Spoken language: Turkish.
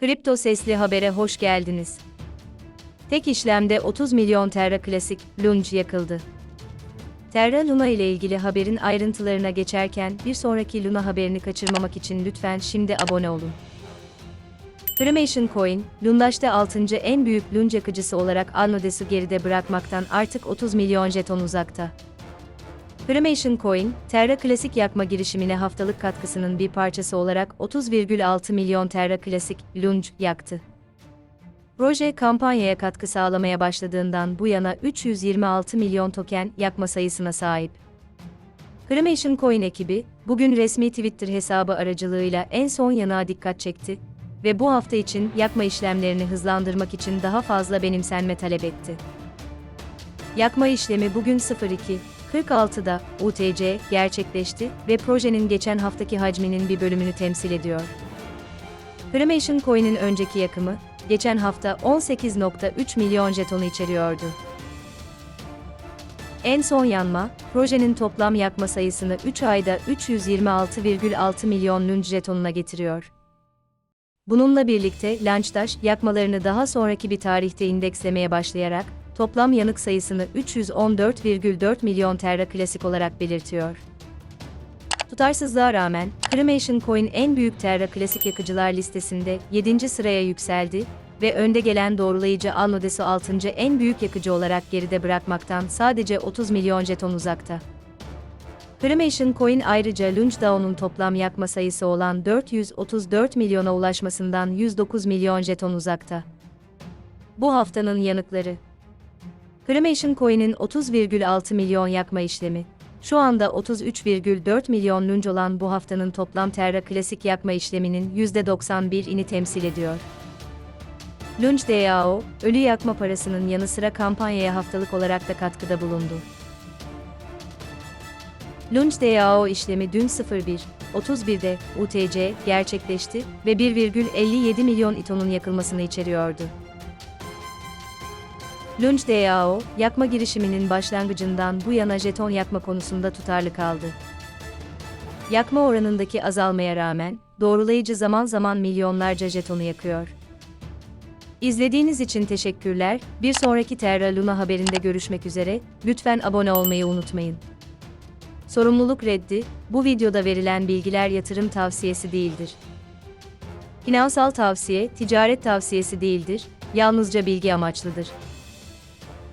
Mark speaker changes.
Speaker 1: Kripto Sesli Haber'e hoş geldiniz. Tek işlemde 30 milyon Terra Klasik Lunge yakıldı. Terra Luna ile ilgili haberin ayrıntılarına geçerken bir sonraki Luna haberini kaçırmamak için lütfen şimdi abone olun. Cremation Coin, Lundaş'ta 6. en büyük lunge yakıcısı olarak Alnodes'u geride bırakmaktan artık 30 milyon jeton uzakta. Cremation Coin, Terra Klasik yakma girişimine haftalık katkısının bir parçası olarak 30,6 milyon Terra Klasik Lunge yaktı. Proje kampanyaya katkı sağlamaya başladığından bu yana 326 milyon token yakma sayısına sahip. Cremation Coin ekibi, bugün resmi Twitter hesabı aracılığıyla en son yanağa dikkat çekti ve bu hafta için yakma işlemlerini hızlandırmak için daha fazla benimsenme talep etti. Yakma işlemi bugün 02 46'da UTC gerçekleşti ve projenin geçen haftaki hacminin bir bölümünü temsil ediyor. Cremation Coin'in önceki yakımı, geçen hafta 18.3 milyon jetonu içeriyordu. En son yanma, projenin toplam yakma sayısını 3 ayda 326,6 milyon lunge jetonuna getiriyor. Bununla birlikte Launchdash yakmalarını daha sonraki bir tarihte indekslemeye başlayarak toplam yanık sayısını 314,4 milyon Terra klasik olarak belirtiyor. Tutarsızlığa rağmen, Cremation Coin en büyük Terra klasik yakıcılar listesinde 7. sıraya yükseldi ve önde gelen doğrulayıcı Alnodes'u 6. en büyük yakıcı olarak geride bırakmaktan sadece 30 milyon jeton uzakta. Cremation Coin ayrıca Lunge DAO'nun toplam yakma sayısı olan 434 milyona ulaşmasından 109 milyon jeton uzakta. Bu haftanın yanıkları Cremation Coin'in 30,6 milyon yakma işlemi, şu anda 33,4 milyon lunge olan bu haftanın toplam Terra klasik yakma işleminin %91'ini temsil ediyor. Lunge DAO, ölü yakma parasının yanı sıra kampanyaya haftalık olarak da katkıda bulundu. Lunge DAO işlemi dün 01, 31'de UTC gerçekleşti ve 1,57 milyon itonun yakılmasını içeriyordu. Lunge DAO, yakma girişiminin başlangıcından bu yana jeton yakma konusunda tutarlı kaldı. Yakma oranındaki azalmaya rağmen, doğrulayıcı zaman zaman milyonlarca jetonu yakıyor. İzlediğiniz için teşekkürler. Bir sonraki Terra Luna haberinde görüşmek üzere. Lütfen abone olmayı unutmayın. Sorumluluk reddi, bu videoda verilen bilgiler yatırım tavsiyesi değildir. Finansal tavsiye, ticaret tavsiyesi değildir, yalnızca bilgi amaçlıdır.